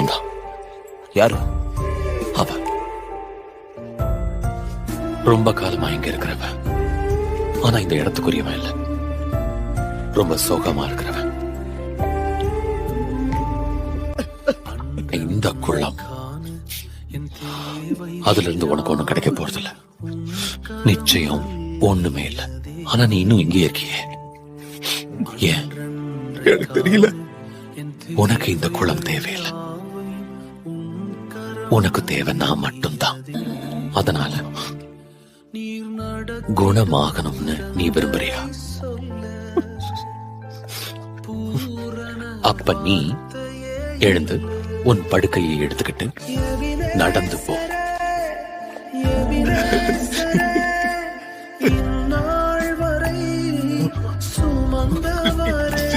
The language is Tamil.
வந்தான் யாரு? அவ. ரொம்ப காலமா இங்க இருக்கிறவ. ஆனா இந்த இடத்துக்குரியவன் இல்ல. ரொம்ப சோகமா இருக்கிறவன். இந்த குளம் அதுல இருந்து உனக்கு ஒண்ணும் கிடைக்க போறதில்ல. நிச்சயம் ஒண்ணுமே இல்ல. ஆனா நீ இன்னும் இங்கே இருக்கியே. ஏன்? எனக்கு தெரியல. உனக்கு இந்த குளம் தேவையில்லை. உனக்கு தேவை நான் மட்டும்தான். அதனால குணமாகணும்னு நீ விரும்புறியா? அப்ப நீ எழுந்து உன் படுக்கையை எடுத்துக்கிட்டு நடந்து போ. சுமந்தவரே